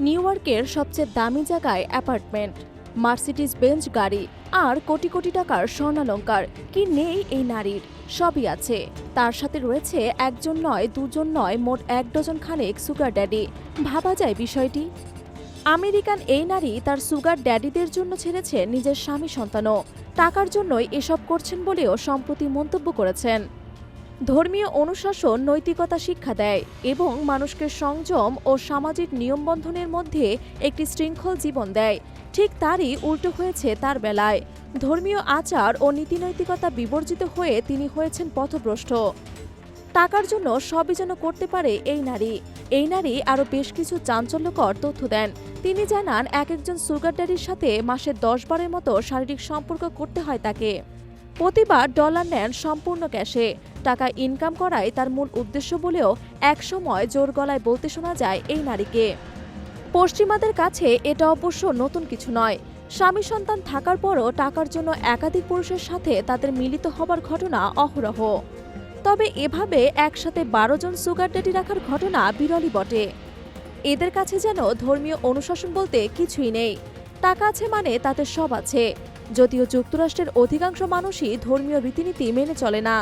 New ইয়র্কের সবচেয়ে দামি জায়গায় অ্যাপার্টমেন্ট। মার্সিডিস বেঞ্চ গাড়ি আর কোটি কোটি টাকার স্বর্ণালঙ্কার। কি নেই এই নারীর? সবই আছে। তার সাথে রয়েছে একজন নয়, দুজন নয়, মোট এক ডজন খানেক সুগার ড্যাডি। ভাবা যায় বিষয়টি? আমেরিকান এই নারী তার সুগার ড্যাডিদের জন্য ছেড়েছে নিজের স্বামী সন্তানও। টাকার জন্যই এসব করছেন বলেও সম্প্রতি মন্তব্য করেছেন। ধর্মীয় অনুশাসন নৈতিকতা শিক্ষা দেয় এবং মানুষকে সংযম ও সামাজিক নিয়মবন্ধনের মধ্যে একটি শৃঙ্খল জীবন দেয়। ঠিক তারই উল্টো হয়েছে তার বেলায়। ধর্মীয় আচার ও নীতিনৈতিকতা বিবর্জিত হয়ে তিনি হয়েছেন পথভ্রষ্ট। টাকার জন্য সবই যেন করতে পারে এই নারী। এই নারী আরও বেশ কিছু চাঞ্চল্যকর তথ্য দেন। তিনি জানান, এক একজন সুগার ড্যাডির সাথে মাসে দশ বারের মতো শারীরিক সম্পর্ক করতে হয় তাকে। প্রতিবার ডলার নেন সম্পূর্ণ ক্যাশে। টাকা ইনকাম করাই তার মূল উদ্দেশ্য বলেও একসময় জোর গলায় বলতে শোনা যায় এই নারীকে। পশ্চিমাদের কাছে এটা অবশ্য নতুন কিছু নয়। স্বামী সন্তান থাকার পরও টাকার জন্য একাধিক পুরুষের সাথে তাদের মিলিত হবার ঘটনা অহরহ। তবে এভাবে একসাথে বারো জন সুগার ডেটি রাখার ঘটনা বিরলই বটে। এদের কাছে যেন ধর্মীয় অনুশাসন বলতে কিছুই নেই। টাকা আছে মানে তাতে সব আছে। যদিও যুক্তরাষ্ট্রের অধিকাংশ মানুষই ধর্মীয় রীতিনীতি মেনে চলে না।